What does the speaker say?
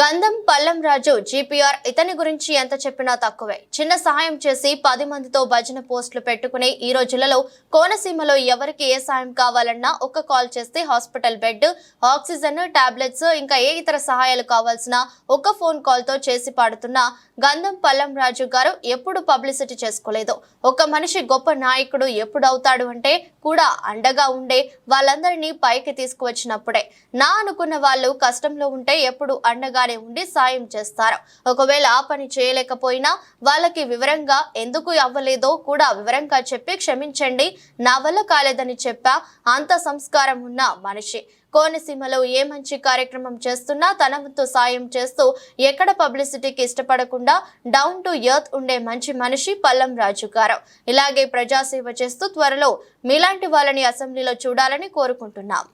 గంధం పల్లం రాజు జీపీఆర్ ఇతని గురించి ఎంత చెప్పినా తక్కువే. చిన్న సహాయం చేసి పది మందితో భజన పోస్టులు పెట్టుకునే ఈ రోజులలో కోనసీమలో ఎవరికి ఏ సాయం కావాలన్నా ఒక్క కాల్ చేస్తే హాస్పిటల్ బెడ్ ఆక్సిజన్ టాబ్లెట్స్ ఇంకా ఏ ఇతర సహాయాలు కావాల్సిన ఒక్క ఫోన్ కాల్తో చేసి పాడుతున్న గంధం పల్లం రాజు గారు ఎప్పుడు పబ్లిసిటీ చేసుకోలేదు. ఒక మనిషి గొప్ప నాయకుడు ఎప్పుడు అవుతాడు అంటే కూడా అండగా ఉండే వాళ్ళందరినీ పైకి తీసుకువచ్చినప్పుడే. నా అనుకున్న వాళ్ళు కష్టంలో ఉంటే ఎప్పుడు అండగా అండగానే ఉండి సాయం చేస్తారు. ఒకవేళ ఆ పని చేయలేకపోయినా వాళ్ళకి వివరంగా ఎందుకు అవ్వలేదో కూడా వివరంగా చెప్పి క్షమించండి. నా వల్ల కాలేదని చెప్పా అంత సంస్కారం ఉన్న మనిషి. కోనసీమలో ఏ మంచి కార్యక్రమం చేస్తున్నా తన వంతు సాయం చేస్తూ ఎక్కడ పబ్లిసిటీకి ఇష్టపడకుండా డౌన్ టు ఎర్త్ ఉండే మంచి మనిషి పల్లం రాజు గారు. ఇలాగే ప్రజాసేవ చేస్తూ త్వరలో మీలాంటి వాళ్ళని అసెంబ్లీలో చూడాలని కోరుకుంటున్నాం.